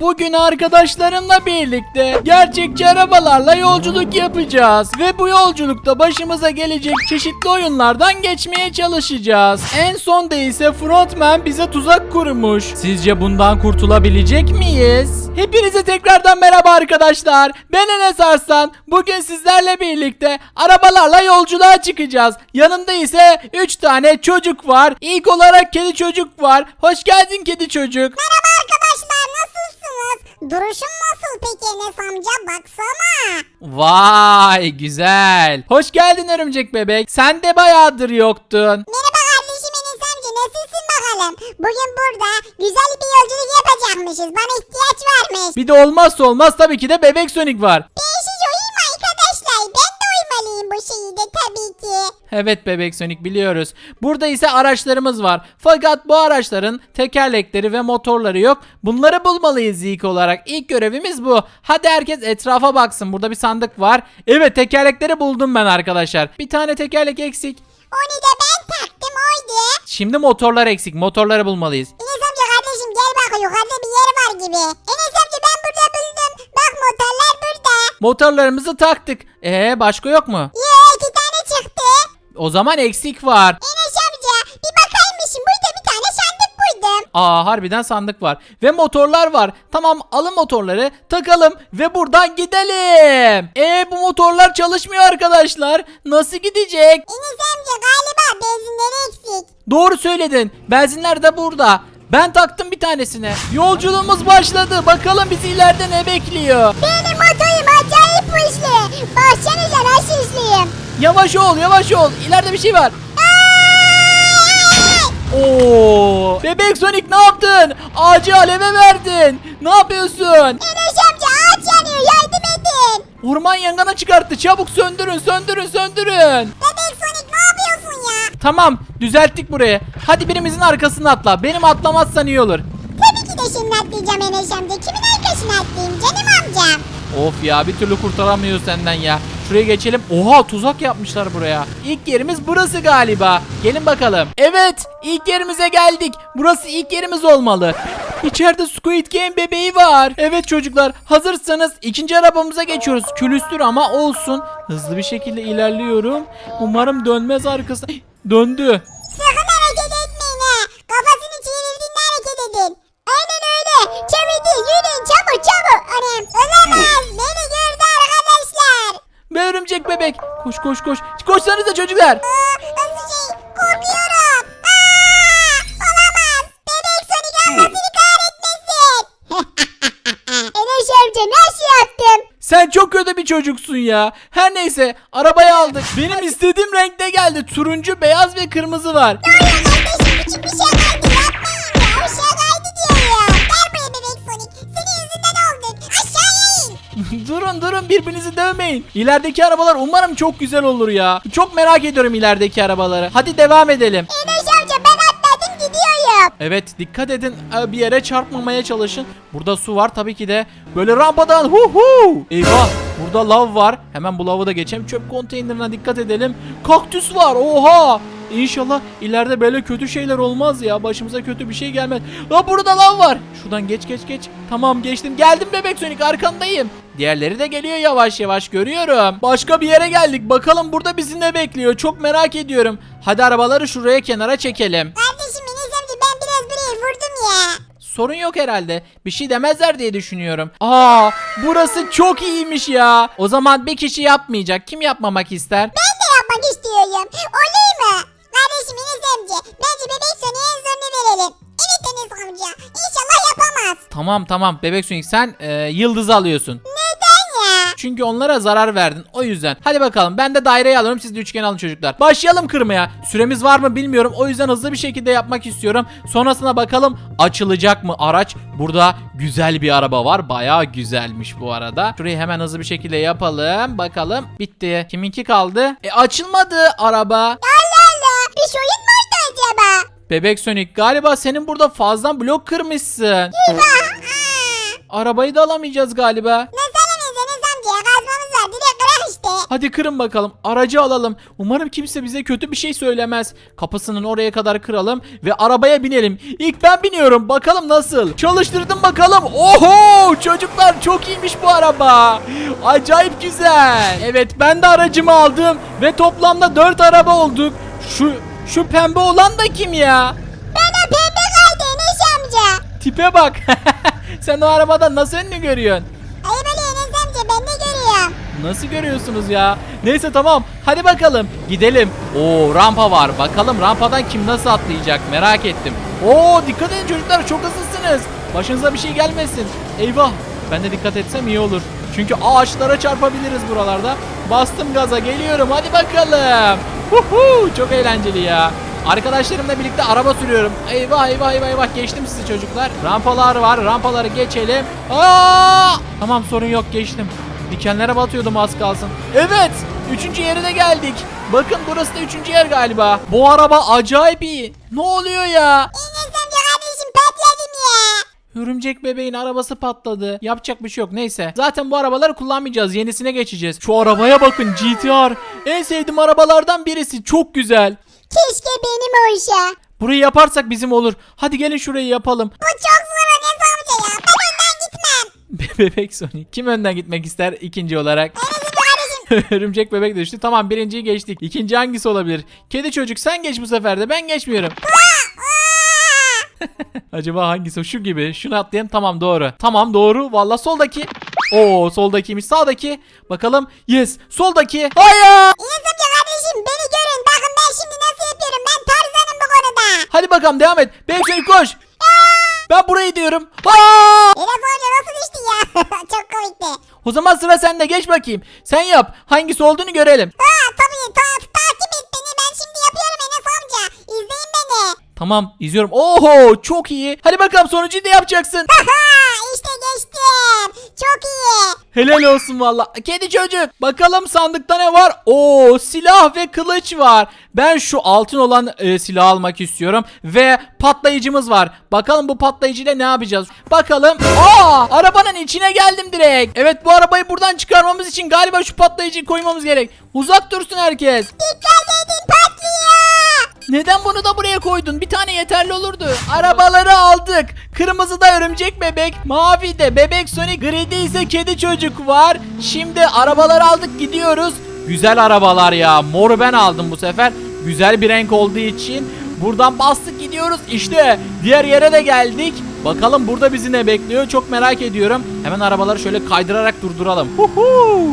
Bugün arkadaşlarımla birlikte gerçekçi arabalarla yolculuk yapacağız. Ve bu yolculukta başımıza gelecek çeşitli oyunlardan geçmeye çalışacağız. En sonda ise frontman bize tuzak kurmuş. Sizce bundan kurtulabilecek miyiz? Hepinize tekrardan merhaba arkadaşlar. Ben Enes Arslan. Bugün sizlerle birlikte arabalarla yolculuğa çıkacağız. Yanımda ise 3 tane çocuk var. İlk olarak kedi çocuk var. Hoş geldin kedi çocuk. Merhaba Duruşum nasıl peki Enes amca baksana. Vay güzel. Hoş geldin örümcek bebek. Sen de bayağıdır yoktun. Merhaba kardeşim Enes amca nasılsın bakalım? Bugün burada güzel bir yolculuk yapacakmışız. Bana ihtiyaç varmış. Bir de olmazsa olmaz tabii ki de bebek Sonic var. Değişici bu tabii ki. Evet bebek Sonic biliyoruz. Burada ise araçlarımız var. Fakat bu araçların tekerlekleri ve motorları yok. Bunları bulmalıyız ilk olarak. İlk görevimiz bu. Hadi herkes etrafa baksın. Burada bir sandık var. Evet tekerlekleri buldum ben arkadaşlar. Bir tane tekerlek eksik. Onu da ben taktım oydu. Şimdi motorlar eksik. Motorları bulmalıyız. Enes amca kardeşim gel bak yukarıda bir yer var gibi. Enes amca ben burada buldum. Bak motorlar burada. Motorlarımızı taktık. Ee başka yok mu? Yo iki tane çıktı. O zaman eksik var. Enes amca bir bakaymışım burada bir tane sandık buldum. Aa harbiden sandık var. Ve motorlar var. Tamam alın motorları takalım ve buradan gidelim. Ee bu motorlar çalışmıyor arkadaşlar. Nasıl gidecek? Enes amca galiba benzinleri eksik. Doğru söyledin. Benzinler de burada. Ben taktım bir tanesine. Yolculuğumuz başladı. Bakalım bizi ileride ne bekliyor. Benim motorum acayip hızlı. Baksanıza nasıl hızlıyım. Yavaş ol, yavaş ol. İleride bir şey var. Oo! Bebek Sonic ne yaptın? Ağacı aleve verdin. Ne yapıyorsun? Enes amca ağaç yanıyor yardım edin. Orman yangına çıkarttı. Çabuk söndürün, söndürün, söndürün. Bebek Sonic ne yapıyorsun ya? Tamam düzelttik burayı. Hadi birimizin arkasına atla. Benim atlamazsan iyi olur. Tabii ki de şimdi atlayacağım Enes amca. Kimin arkasına atlayayım canım amcam? Of ya bir türlü kurtaramıyor senden ya. Şuraya geçelim. Oha tuzak yapmışlar buraya. İlk yerimiz burası galiba. Gelin bakalım. Evet ilk yerimize geldik. Burası ilk yerimiz olmalı. İçeride Squid Game bebeği var. Evet çocuklar hazırsanız ikinci arabamıza geçiyoruz. Külüstür ama olsun. Hızlı bir şekilde ilerliyorum. Umarım dönmez arkasına. Döndü. Sakın hareket etmeyin ha. Kafasını çevirdiğinde hareket edin. Aynen öyle. Çevirdi yürüyün çabuk çabuk. Anam olamaz. Beni arkadaşlar. Ve örümcek bebek. Koş koş koş. Koşsanıza çocuklar. Aa, nasıl şey? Korkuyorum. Aa, olamaz. Bebek Sonic Allah'ını kahretmesin. Enes amca nasıl yaptım? Sen çok kötü bir çocuksun ya. Her neyse arabayı aldık. Benim istediğim renkte geldi. Turuncu, beyaz ve kırmızı var. Ya kardeşim küçük bir şey durun durun birbirinizi dövmeyin. İlerideki arabalar umarım çok güzel olur ya. Çok merak ediyorum ilerideki arabaları. Hadi devam edelim. Enes amca ben atladım gidiyorum. Evet dikkat edin Ee, bir yere çarpmamaya çalışın. Burada su var tabii ki de. Böyle rampadan hu hu. Eyvah burada lav var. Hemen bu lavı da geçelim. Çöp konteynerine dikkat edelim. Kaktüs var oha. İnşallah ileride böyle kötü şeyler olmaz ya. Başımıza kötü bir şey gelmez. Aa burada lav var. Şuradan geç geç geç. Tamam geçtim. Geldim bebek Sonic arkandayım. Diğerleri de geliyor yavaş yavaş görüyorum. Başka bir yere geldik. Bakalım burada bizi ne bekliyor. Çok merak ediyorum. Hadi arabaları şuraya kenara çekelim. Kardeşim Enes amca ben biraz buraya vurdum ya. Sorun yok herhalde. Bir şey demezler diye düşünüyorum. Aa, burası çok iyiymiş ya. O zaman bir kişi yapmayacak. Kim yapmamak ister? Ben de yapmak istiyorum. Olur mu? Kardeşim Enes amca bence bebek Sonic'e zorunu verelim. Evet Enes amca İnşallah yapamaz. Tamam tamam. Bebek Sonic sen e, yıldız alıyorsun. Neden ya? Çünkü onlara zarar verdin. O yüzden. Hadi bakalım. Ben de daireyi alıyorum. Siz de üçgen alın çocuklar. Başlayalım kırmaya. Süremiz var mı bilmiyorum. O yüzden hızlı bir şekilde yapmak istiyorum. Sonrasına bakalım açılacak mı araç? Burada güzel bir araba var. Bayağı güzelmiş bu arada. Şurayı hemen hızlı bir şekilde yapalım. Bakalım. Bitti. Kiminki kaldı? E açılmadı araba. Allah bir sorun mu oldu acaba? Bebek Sonic galiba senin burada fazladan blok kırmışsın. Eyvah. Arabayı da alamayacağız galiba. Nasıl alamayız Enes amca kazmamız var direkt işte. Hadi kırın bakalım. Aracı alalım. Umarım kimse bize kötü bir şey söylemez. Kapısının oraya kadar kıralım ve arabaya binelim. İlk ben biniyorum. Bakalım nasıl? Çalıştırdım bakalım. Oho! Çocuklar çok iyiymiş bu araba. Acayip güzel. Evet ben de aracımı aldım ve toplamda 4 araba olduk. Şu şu pembe olan da kim ya? Bana pembe kaydı Enes amca. Tipe bak. Sen o arabadan nasıl önünü görüyorsun? Ayıp öyle Enes amca ben de görüyorum. Nasıl görüyorsunuz ya? Neyse tamam. Hadi bakalım. Gidelim. Oo rampa var. Bakalım rampadan kim nasıl atlayacak merak ettim. Oo dikkat edin çocuklar çok hızlısınız. Başınıza bir şey gelmesin. Eyvah. Ben de dikkat etsem iyi olur. Çünkü ağaçlara çarpabiliriz buralarda. Bastım gaza geliyorum. Hadi bakalım. Huhu, çok eğlenceli ya. Arkadaşlarımla birlikte araba sürüyorum. Eyvah eyvah eyvah eyvah geçtim sizi çocuklar. Rampalar var. Rampaları geçelim. Aa! Tamam sorun yok geçtim. Dikenlere batıyordum az kalsın. Evet. Üçüncü yere de geldik. Bakın burası da üçüncü yer galiba. Bu araba acayip iyi. Ne oluyor ya? Enes amca kardeşim patladım ya. Örümcek bebeğin arabası patladı. Yapacak bir şey yok. Neyse. Zaten bu arabaları kullanmayacağız. Yenisine geçeceğiz. Şu arabaya bakın GTR. En sevdiğim arabalardan birisi. Çok güzel. Keşke benim olsa. Burayı yaparsak bizim olur. Hadi gelin şurayı yapalım. Bu çok zor Enes amca ya. Ben önden gitmem. Bebek Sonic. Kim önden gitmek ister ikinci olarak? Enes amca kardeşim. Örümcek bebek düştü. Tamam birinciyi geçtik. İkinci hangisi olabilir? Kedi çocuk sen geç bu sefer de. Ben geçmiyorum. Acaba hangisi? Şu gibi. Şunu atlayayım. Tamam doğru. Tamam doğru. Valla soldaki. Oo soldakiymiş. Sağdaki. Bakalım. Yes. Soldaki. Hayır. Enes amca kardeşim beni görün. Bakın ben şimdi nasıl yapıyorum. Ben tarzanım bu konuda. Hadi bakalım devam et. Sonic koş. Ben burayı diyorum. Aa! Enes amca nasıl düştün ya? çok komikti. O zaman sıra sende. Geç bakayım. Sen yap. Hangisi olduğunu görelim. Ha tabii ta takip et beni. Ben şimdi yapıyorum Enes amca. İzleyin beni. Tamam izliyorum. Oho çok iyi. Hadi bakalım sonuncuyu da yapacaksın. İşte geçtim. Çok iyi. Helal olsun valla. Kedi çocuk. Bakalım sandıkta ne var? Oo silah ve kılıç var. Ben şu altın olan e, silah almak istiyorum. Ve patlayıcımız var. Bakalım bu patlayıcıyla ne yapacağız? Bakalım. Aa arabanın içine geldim direkt. Evet bu arabayı buradan çıkarmamız için galiba şu patlayıcıyı koymamız gerek. Uzak dursun herkes. Dikkat edin. Neden bunu da buraya koydun? Bir tane yeterli olurdu. Arabaları aldık. Kırmızı da örümcek bebek, mavi de bebek Sonic, gri de ise kedi çocuk var. Şimdi arabaları aldık gidiyoruz. Güzel arabalar ya. Moru ben aldım bu sefer. Güzel bir renk olduğu için. Buradan bastık gidiyoruz. İşte diğer yere de geldik. Bakalım burada bizi ne bekliyor çok merak ediyorum. Hemen arabaları şöyle kaydırarak durduralım. Huhu.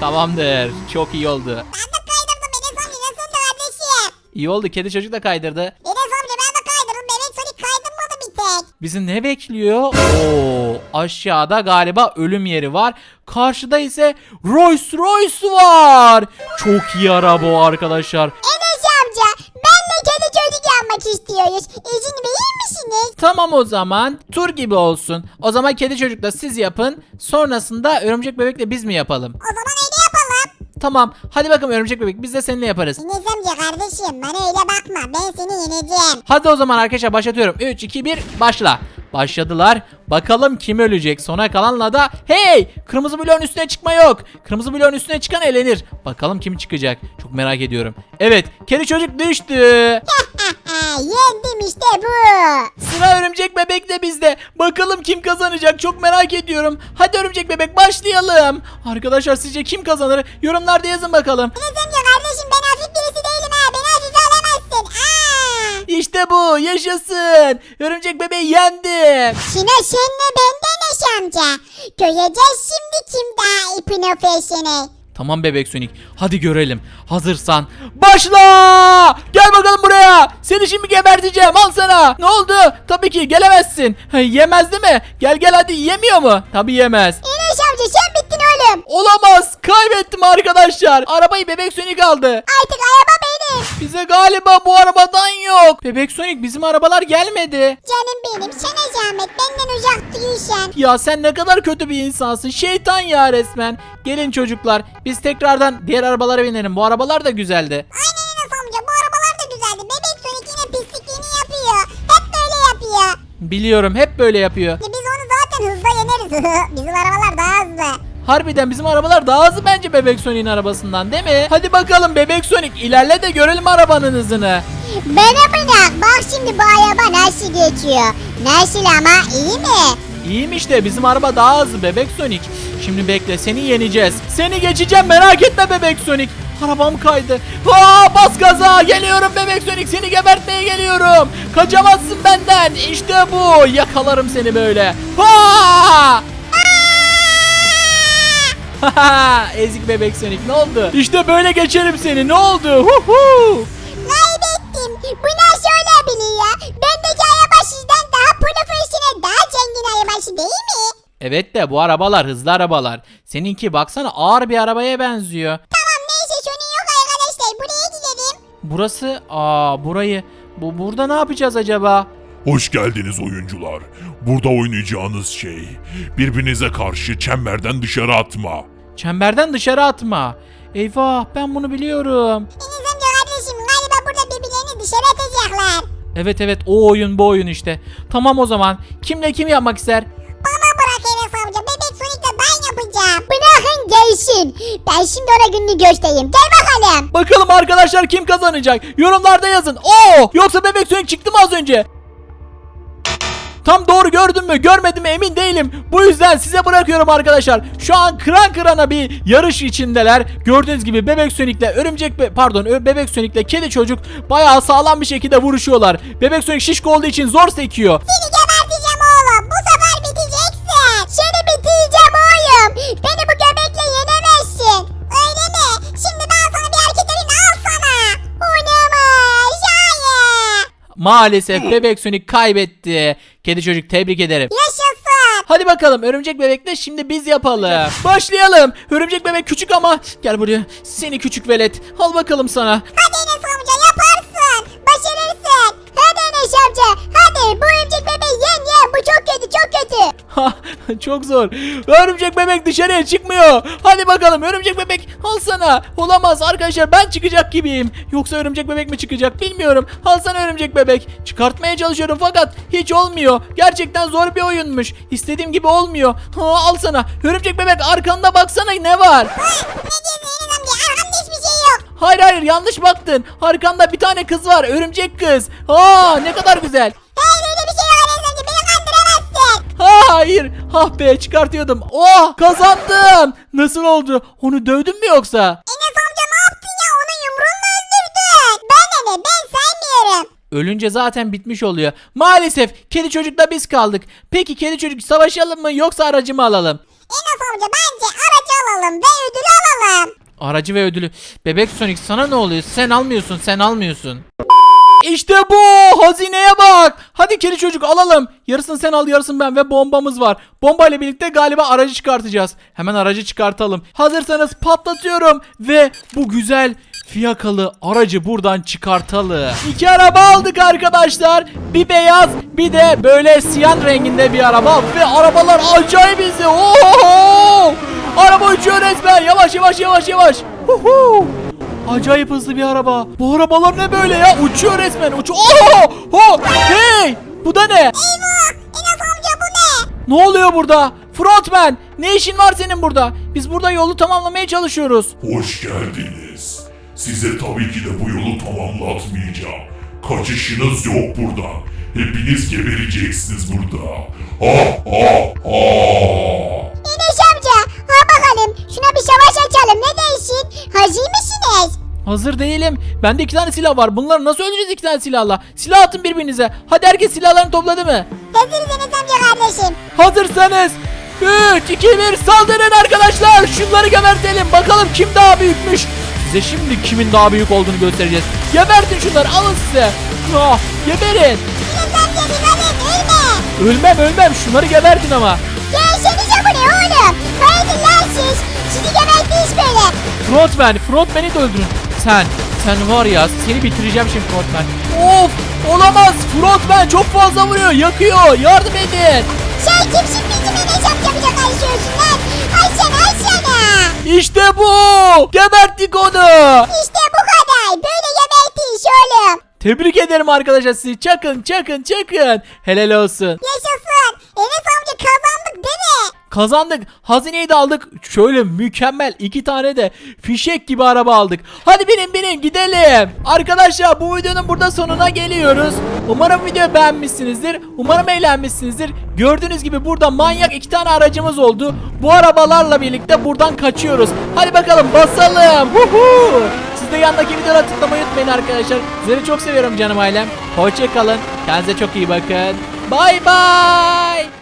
Tamamdır. Çok iyi oldu. Ben de kaydırdım Enes amca nasıl kardeşim? İyi oldu. Kedi çocuk da kaydırdı. Enes amca ben de kaydırdım. Bebek Sonic kaydırmadı bir tek. Bizi ne bekliyor? Oo, aşağıda galiba ölüm yeri var. Karşıda ise Rolls Royce var. Çok iyi araba o arkadaşlar. Enes amca benle kedi çocuk yapmak istiyoruz. İzin verir misiniz? Tamam o zaman tur gibi olsun. O zaman kedi çocukla siz yapın. Sonrasında örümcek bebekle biz mi yapalım? O zaman. Tamam. Hadi bakalım örümcek bebek biz de seninle yaparız. Enes amca kardeşim bana öyle bakma. Ben seni yeneceğim. Hadi o zaman arkadaşlar başlatıyorum. 3, 2, 1 başla. Başladılar. Bakalım kim ölecek. Sona kalanla da hey kırmızı bloğun üstüne çıkma yok. Kırmızı bloğun üstüne çıkan elenir. Bakalım kim çıkacak. Çok merak ediyorum. Evet kedi çocuk düştü. Yendim işte bu. Sıra örümcek bebek de bizde. Bakalım kim kazanacak çok merak ediyorum. Hadi örümcek bebek başlayalım. Arkadaşlar sizce kim kazanır? Yorumlarda yazın bakalım. Amca kardeşim ben hafif birisi değilim ha. Beni hafife alamazsın. Aa. İşte bu yaşasın. Örümcek bebeği yendim. Şuna senle benden Enes amca. Göreceğiz şimdi kim daha ipin ofesini. Tamam bebek Sonic. Hadi görelim. Hazırsan başla. Gel bakalım buraya. Seni şimdi geberteceğim. Al sana. Ne oldu? Tabii ki gelemezsin. Ha, Yemez değil mi? Gel gel hadi yemiyor mu? Tabii yemez. Olamaz. Kaybettim arkadaşlar. Arabayı bebek Sonic aldı. Artık araba benim. Bize galiba bu arabadan yok. Bebek Sonic bizim arabalar gelmedi. Canım benim sana zahmet benden uzak değilsen. Ya sen ne kadar kötü bir insansın. Şeytan ya resmen. Gelin çocuklar. Biz tekrardan diğer arabalara binelim. Bu arabalar da güzeldi. Aynen Enes amca bu arabalar da güzeldi. Bebek Sonic yine pislikliğini yapıyor. Hep böyle yapıyor. Biliyorum hep böyle yapıyor. Biz onu zaten hızla yeneriz. Bizim arabalar daha hızlı. Harbiden bizim arabalar daha hızlı bence Bebek Sonic'in arabasından değil mi? Hadi bakalım Bebek Sonic ilerle de görelim arabanın hızını. Bana bırak bak şimdi bu araba nasıl geçiyor. Nasıl ama iyi mi? İyiymiş de bizim araba daha hızlı Bebek Sonic. Şimdi bekle seni yeneceğiz. Seni geçeceğim merak etme Bebek Sonic. Arabam kaydı. Aa, bas gaza geliyorum Bebek Sonic seni gebertmeye geliyorum. Kaçamazsın benden. İşte bu. Yakalarım seni böyle. Ha! Ezik Bebek Sonic ne oldu? İşte böyle geçerim seni. Ne oldu? Huhu! Kaybettim. Bu nasıl olabilir ya? Bendeki araba sizden daha profesyonel, daha zengin arabası değil mi? Evet de bu arabalar hızlı arabalar. Seninki baksana ağır bir arabaya benziyor. Tamam neyse sorun yok arkadaşlar. Buraya gidelim. Burası aa burayı bu burada ne yapacağız acaba? Hoş geldiniz oyuncular. Burada oynayacağınız şey birbirinize karşı çemberden dışarı atma. Çemberden dışarı atma. Eyvah ben bunu biliyorum. Enes amca kardeşim galiba burada birbirlerini dışarı atacaklar. Evet evet o oyun bu oyun işte. Tamam o zaman. Kimle kim yapmak ister? Bana bırak Enes amca. Bebek Sonic'le ben yapacağım. Bırakın gelsin. Ben şimdi ona gününü göstereyim. Gel bakalım. Bakalım arkadaşlar kim kazanacak? Yorumlarda yazın. Oo! Yoksa bebek sönük çıktı mı az önce? Tam doğru gördüm mü görmedim mi emin değilim. Bu yüzden size bırakıyorum arkadaşlar. Şu an kıran kırana bir yarış içindeler. Gördüğünüz gibi bebek sönükle örümcek be- pardon bebek sönükle kedi çocuk bayağı sağlam bir şekilde vuruşuyorlar. Bebek sönük şişko olduğu için zor sekiyor. Maalesef bebek sönük kaybetti. Kedi çocuk tebrik ederim. Yaşasın. Hadi bakalım örümcek bebekle şimdi biz yapalım. Başlayalım. Örümcek bebek küçük ama gel buraya. Seni küçük velet. Al bakalım sana. Hadi çok zor. Örümcek bebek dışarıya çıkmıyor. Hadi bakalım örümcek bebek al sana. Olamaz arkadaşlar ben çıkacak gibiyim. Yoksa örümcek bebek mi çıkacak bilmiyorum. Al sana örümcek bebek. Çıkartmaya çalışıyorum fakat hiç olmuyor. Gerçekten zor bir oyunmuş. İstediğim gibi olmuyor. Ha, al sana. Örümcek bebek arkanda baksana ne var. Şey yok. Hayır hayır yanlış baktın. Arkanda bir tane kız var. Örümcek kız. Aa ne kadar güzel. Hayır Hayır. Ah be çıkartıyordum. Oh kazandım. Nasıl oldu? Onu dövdün mü yoksa? Enes amca ne yaptın ya? Onu yumruğunla öldürdün. Ben ne? Ben saymıyorum. Ölünce zaten bitmiş oluyor. Maalesef kedi çocukla biz kaldık. Peki kedi çocuk savaşalım mı yoksa aracı mı alalım? Enes amca bence aracı alalım ve ödülü alalım. Aracı ve ödülü. Bebek Sonic sana ne oluyor? Sen almıyorsun sen almıyorsun. İşte bu hazineye bak. Hadi kedi çocuk alalım. Yarısını sen al yarısını ben ve bombamız var. Bomba ile birlikte galiba aracı çıkartacağız. Hemen aracı çıkartalım. Hazırsanız patlatıyorum ve bu güzel fiyakalı aracı buradan çıkartalım. İki araba aldık arkadaşlar. Bir beyaz bir de böyle siyah renginde bir araba ve arabalar acayip hızlı. Araba uçuyor resmen. Yavaş yavaş yavaş yavaş. Huhu! Acayip hızlı bir araba. Bu arabalar ne böyle ya? Uçuyor resmen. Uçuyor. Oho! Ho! Hey! Bu da ne? Eyvah! Enes amca bu ne? Ne oluyor burada? Frontman, ne işin var senin burada? Biz burada yolu tamamlamaya çalışıyoruz. Hoş geldiniz. Size tabii ki de bu yolu tamamlatmayacağım. Kaçışınız yok buradan. Hepiniz gebereceksiniz burada. Ha ha ha. Enes amca ha bakalım şuna bir savaş açalım ne? Hazır mısınız? Hazır değilim. Bende iki tane silah var. Bunları nasıl öldüreceğiz iki tane silahla? Silah atın birbirinize. Hadi herkes silahlarını topladı mı? Hazırız Enes amca kardeşim. Hazırsanız 3, 2, 1 saldırın arkadaşlar. Şunları gebertelim. Bakalım kim daha büyükmüş. Size şimdi kimin daha büyük olduğunu göstereceğiz. Gebertin şunları alın size. Ah, geberin. Ölmem ölmem şunları gebertin ama. Gelsenize bu ne oğlum? Haydi lan siz. Sizi gebertiriz böyle. Frontman, Frontman'i de öldürün. Sen, sen var ya seni bitireceğim şimdi Frontman. Of olamaz Frontman çok fazla vuruyor yakıyor yardım edin. Sen kimsin bizim Enes amcamıza karışıyorsun lan? Ay sen ay sana. İşte bu geberttik onu. İşte bu kadar. Böyle gebertiş oğlum. Tebrik ederim arkadaşlar sizi çakın çakın çakın. Helal olsun. Yaşasın. Amca kazandık. Hazineyi de aldık. Şöyle mükemmel iki tane de fişek gibi araba aldık. Hadi binin binin gidelim. Arkadaşlar bu videonun burada sonuna geliyoruz. Umarım videoyu beğenmişsinizdir. Umarım eğlenmişsinizdir. Gördüğünüz gibi burada manyak iki tane aracımız oldu. Bu arabalarla birlikte buradan kaçıyoruz. Hadi bakalım basalım. Huhu. Siz de yandaki videolara tıklamayı unutmayın arkadaşlar. Sizleri çok seviyorum canım ailem. Hoşçakalın. Kendinize çok iyi bakın. Bay bay.